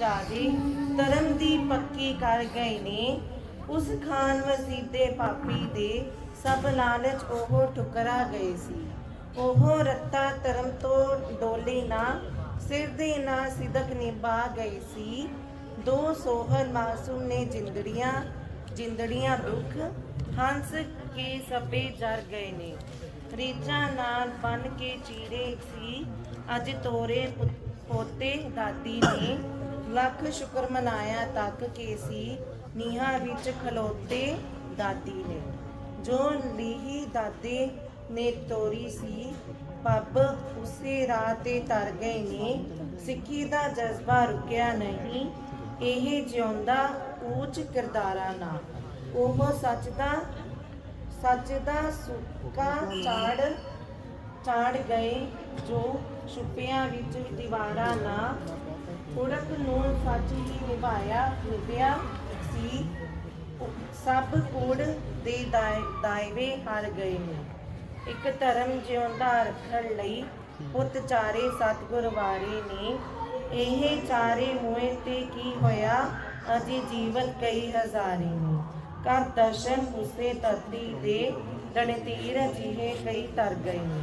ਜਾਦੇ, ਧਰਮ ਦੀ ਪੱਕੀ ਕਰ ਗਏ ਨੇ। ਉਸ ਖਾਨ ਵਸੀਦੇ ਪਾਪੀ ਦੇ ਸਭ ਲਾਲਚ ਉਹ ਠੁਕਰਾ ਗਏ ਸੀ। ਉਹ ਰੱਤਾ ਧਰਮ ਤੋਂ ਡੋਲੇ ਨਾ, ਸਿਰ ਦੇ ਨਾ ਸਿਦਕ ਨਿਭਾ ਗਏ ਸੀ। ਦੋ ਸੋਹਰ ਮਾਸੂਮ ਨੇ ਜਿੰਦੜੀਆਂ ਜਿੰਦੜੀਆਂ ਦੁੱਖ, ਹੰਸ ਕੇ ਸਭੇ ਜਰ ਗਏ ਨੇ। ਰੀਚਾਂ ਨਾਲ ਬਨ ਕੇ ਚੀਰੇ ਸੀ, ਅੱਜ ਤੋਰੇ ਪੁ- ਪੋਤੇ ਦਾਦੀ ਨੇ। ਲੱਖ ਸ਼ੁਕਰ ਮਨਾਇਆ ਤੱਕ ਕੇ ਸੀ ਨੀਹਾਂ ਵਿੱਚ ਖਲੋਤੇ ਦਾਦੀ ਨੇ। ਜੋ ਲੀਹੀ ਦਾਦੇ ਨੇ ਤੋਰੀ ਸੀ, ਪੱਬ ਉਸੇ ਰਾਹ ਤੇ ਤਰ ਗਏ ਨੇ। ਸਿੱਖੀ ਦਾ ਜਜ਼ਬਾ ਰੁਕਿਆ ਨਹੀਂ, ਇਹ ਜਿਉਂਦਾ ਉੱਚ ਕਿਰਦਾਰਾਂ ਨਾਲ। ਉਹ ਸੱਚ ਦਾ ਸੱਚ ਦਾ ਸੁੱਕਾ ਚਾੜ ਝਾੜ ਗਏ ਜੋ ਛੁਪਿਆਂ ਵਿੱਚ ਦੀਵਾਰਾਂ ਨਾ ਉੜਕ ਨੂੰ ਸੱਚ ਹੀ ਨਿਭਾਇਆ, ਨਿਭਿਆ ਸੀ। ਸਭ ਕੂੜ ਦੇ ਦਾਇਵੇ ਹਾਰ ਗਏ ਨੇ। ਇੱਕ ਧਰਮ ਜਿਉਂਦਾ ਰੱਖਣ ਲਈ ਪੁੱਤ ਚਾਰੇ ਸਤਿਗੁਰ ਵਾਰੇ ਨੇ। ਇਹ ਚਾਰੇ ਮੋਏ ਤੇ ਕੀ ਹੋਇਆ? ਅਜੇ ਜੀਵਨ ਕਈ ਹਜ਼ਾਰੇ ਨੇ। ਕਰ ਦਰਸ਼ਨ ਉਸੇ ਧਰਤੀ ਦੇ ਰਣਤੀਰ ਜਿਹੇ ਕਈ ਤਰ ਗਏ ਨੇ।